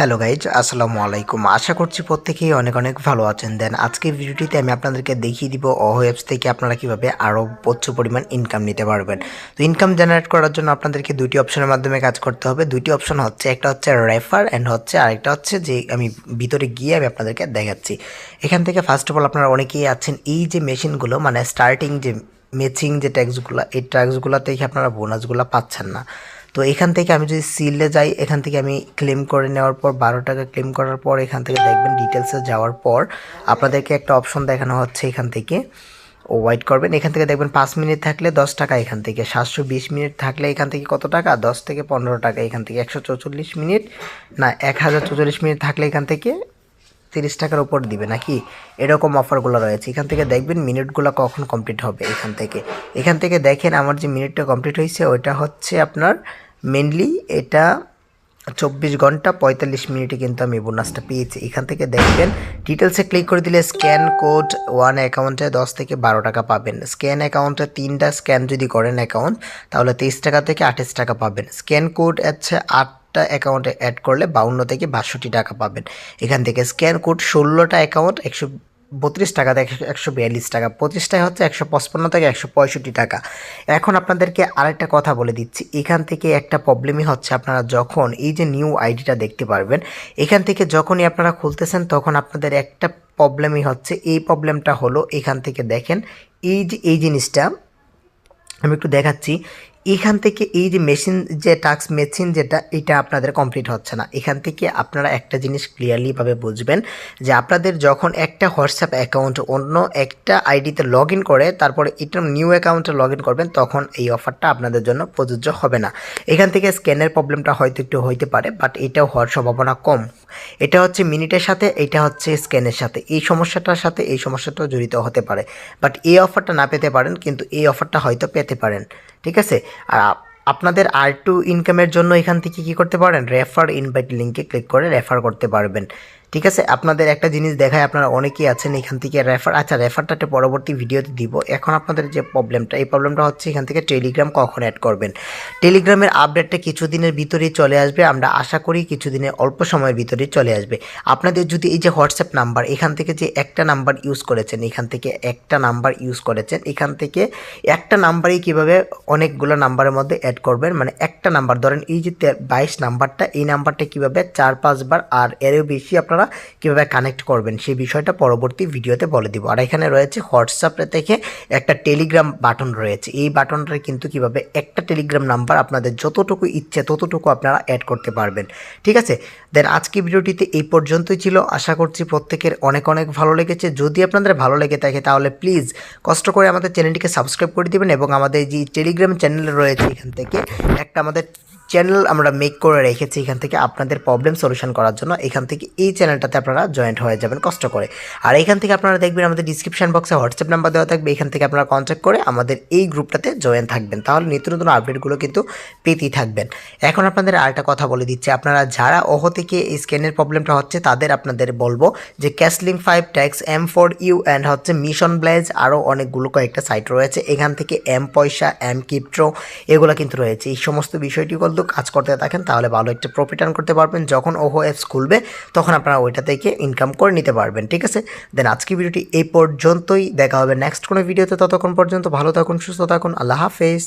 Hello guys, আসসালামু আলাইকুম। আশা করছি প্রত্যেকেই অনেক অনেক ভালো আছেন। দেন আজকের ভিডিওটিতে আমি আপনাদেরকে দেখিয়ে দিব অহো অ্যাপস থেকে আপনারা কীভাবে আরও প্রচুর পরিমাণ ইনকাম নিতে পারবেন। তো ইনকাম জেনারেট করার জন্য আপনাদেরকে দুইটি অপশনের মাধ্যমে কাজ করতে হবে। দুইটি অপশন হচ্ছে, একটা হচ্ছে রেফার অ্যান্ড হচ্ছে আরেকটা হচ্ছে যে আমি ভিতরে গিয়ে আমি আপনাদেরকে দেখাচ্ছি। এখান থেকে ফার্স্ট অফ অল আপনারা অনেকেই আছেন, এই যে মেশিনগুলো মানে স্টার্টিং যে মেচিং যে ট্যাক্সগুলো এই ট্যাক্সগুলো থেকে আপনারা বোনাসগুলো পাচ্ছেন না। তো এখান থেকে আমি যদি সিলে যাই, এখান থেকে আমি ক্লেম করে নেওয়ার পর, বারো টাকা ক্লেম করার পর, এখান থেকে দেখবেন ডিটেলসে যাওয়ার পর, আপনাদেরকে একটা অপশন দেখানো হচ্ছে এখান থেকে। ও ওয়াইট করবেন, এখান থেকে দেখবেন পাঁচ মিনিট থাকলে দশ টাকা এখান থেকে, সাতশো বিশ মিনিট থাকলে এখান থেকে কত টাকা? দশ থেকে পনেরো টাকা এখান থেকে, একশো চৌচল্লিশ মিনিট না, এক হাজার চৌচল্লিশ মিনিট থাকলে এখান থেকে তিরিশ টাকার উপর দিবে নাকি? এরকম অফারগুলো রয়েছে। এখান থেকে দেখবেন মিনিটগুলো কখন কমপ্লিট হবে এখান থেকে। এখান থেকে দেখেন আমার যে মিনিটটা কমপ্লিট হয়েছে, ওইটা হচ্ছে আপনার মেনলি এটা চব্বিশ ঘণ্টা পঁয়তাল্লিশ মিনিটে কিন্তু আমি বোনাসটা পেয়েছি। এখান থেকে দেখবেন ডিটেলসে ক্লিক করে দিলে স্ক্যান কোড ওয়ান অ্যাকাউন্টে দশ থেকে বারো টাকা পাবেন। স্ক্যান অ্যাকাউন্টে তিনটা স্ক্যান যদি করেন অ্যাকাউন্ট তাহলে তেইশ টাকা থেকে আঠাশ টাকা পাবেন। স্ক্যান কোড হচ্ছে আট আটটা অ্যাকাউন্টে অ্যাড করলে বাউন্ন থেকে বাষট্টি টাকা পাবেন। এখান থেকে স্ক্যান কোড ষোলোটা অ্যাকাউন্ট, একশো বত্রিশ টাকা থেকে একশো বিয়াল্লিশ টাকা, পঁচিশটায় হচ্ছে একশো পঁচপন্ন থেকে একশো পঁয়ষট্টি টাকা। এখন আপনাদেরকে আরেকটা কথা বলে দিচ্ছি, এখান থেকে একটা প্রবলেমই হচ্ছে আপনারা যখন এই যে নিউ আইডিটা দেখতে পারবেন, এখান থেকে যখনই আপনারা খুলতেছেন তখন আপনাদের একটা প্রবলেমই হচ্ছে, এই প্রবলেমটা হলো এখান থেকে দেখেন, এই যে, এই জিনিসটা আমি একটু দেখাচ্ছি এখান থেকে এই যে মেশিন যে টাক্স মেশিন যেটা, এটা আপনাদের কমপ্লিট হচ্ছে না। এখান থেকে আপনারা একটা জিনিস ক্লিয়ারলিভাবে বুঝবেন যে আপনাদের যখন একটা হোয়াটসঅ্যাপ অ্যাকাউন্ট অন্য একটা আইডিতে লগ ইন করে, তারপরে এটা নিউ অ্যাকাউন্টে লগ ইন করবেন, তখন এই অফারটা আপনাদের জন্য প্রযোজ্য হবে না। এখান থেকে স্ক্যানের প্রবলেমটা হয়তো একটু হইতে পারে বাট এটাও হওয়ার সম্ভাবনা কম। এটা হচ্ছে মিনিটের সাথে, এটা হচ্ছে স্ক্যানের সাথে। এই সমস্যাটার সাথে, এই সমস্যাটাও জড়িত হতে পারে। বাট এই অফারটা না পেতে পারেন, কিন্তু এই অফারটা হয়তো পেতে পারেন। ঠিক আছে? আর আপনাদের আর টু ইনকামের জন্য এখান থেকে কি করতে পারেন? রেফার ইনভাইট লিঙ্কে ক্লিক করে রেফার করতে পারবেন। ঠিক আছে? আপনাদের একটা জিনিস দেখায়, আপনারা অনেকেই আছেন এখান থেকে রেফার আচ্ছা রেফারটা একটা পরবর্তী ভিডিওতে দিব। এখন আপনাদের যে প্রবলেমটা এই প্রবলেমটা হচ্ছে এখান থেকে টেলিগ্রাম কখন অ্যাড করবেন। টেলিগ্রামের আপডেটটা কিছুদিনের ভিতরেই চলে আসবে। আমরা আশা করি কিছুদিনের অল্প সময়ের ভিতরেই চলে আসবে। আপনাদের যদি এই যে হোয়াটসঅ্যাপ নাম্বার এখান থেকে যে একটা নাম্বার ইউজ করেছেন, এখান থেকে একটা নাম্বার ইউজ করেছেন, এখান থেকে একটা নাম্বারেই কীভাবে অনেকগুলো নাম্বারের মধ্যে অ্যাড করবেন? মানে একটা নাম্বার ধরেন এই যে বাইশ নাম্বারটা এই নাম্বারটা কীভাবে চার পাঁচবার আর এরও বেশি আপনারা কীভাবে কানেক্ট করবেন সেই বিষয়টা পরবর্তী ভিডিওতে বলে দিব। আর এখানে রয়েছে হোয়াটসঅ্যাপে থেকে একটা টেলিগ্রাম বাটন রয়েছে। এই বাটনটা কিন্তু কীভাবে একটা টেলিগ্রাম নাম্বার আপনাদের যতটুকু ইচ্ছে ততটুকু আপনারা অ্যাড করতে পারবেন। ঠিক আছে? দেন আজকে ভিডিওটিতে এই পর্যন্তই ছিল। আশা করছি প্রত্যেকের অনেক অনেক ভালো লেগেছে। যদি আপনাদের ভালো লেগে থাকে তাহলে প্লিজ কষ্ট করে আমাদের চ্যানেলটিকে সাবস্ক্রাইব করে দিবেন এবং আমাদের যে টেলিগ্রাম চ্যানেল রয়েছে এখান থেকে একটা আমাদের চ্যানেল আমরা মেক করে রেখেছি। এখান থেকে আপনাদের প্রবলেম সলিউশন করার জন্য এখান থেকে এই চ্যানেলটাতে আপনারা জয়েন্ট হয়ে যাবেন, কষ্ট করে। আর এখান থেকে আপনারা দেখবেন আমাদের ডিসক্রিপশন বক্সে হোয়াটসঅ্যাপ নাম্বার দেওয়া থাকবে এখান থেকে আপনারা কন্ট্যাক্ট করে আমাদের এই গ্রুপটাতে জয়েন থাকবেন। তাহলে নিত্য নতুন আপডেটগুলো কিন্তু পেতেই থাকবেন। এখন আপনাদের আরেকটা কথা বলে দিচ্ছি, আপনারা যারা ওহো থেকে এই স্ক্যানের প্রবলেমটা হচ্ছে, তাদের আপনাদের বলব যে ক্যাশলিং five tax M four U and হচ্ছে মিশন ব্লেজ আরও অনেকগুলো কয়েকটা সাইট রয়েছে। এখান থেকে এম পয়সা এম কিপ্ট্রো এগুলো কিন্তু রয়েছে। এই সমস্ত বিষয়টি কিন্তু কাজ করতে থাকেন, তাহলে ভালো একটা প্রফিট আর্ন করতে পারবেন। যখন ওহো অ্যাপস খুলবে, তখন আপনারা ওইটা থেকে ইনকাম করে নিতে পারবেন, ঠিক আছে? দেন আজকে ভিডিওটি এই পর্যন্তই, দেখা হবে নেক্সট কোনো ভিডিওতে, ততক্ষণ পর্যন্ত ভালো থাকুন, সুস্থ থাকুন, আল্লাহ হাফেজ।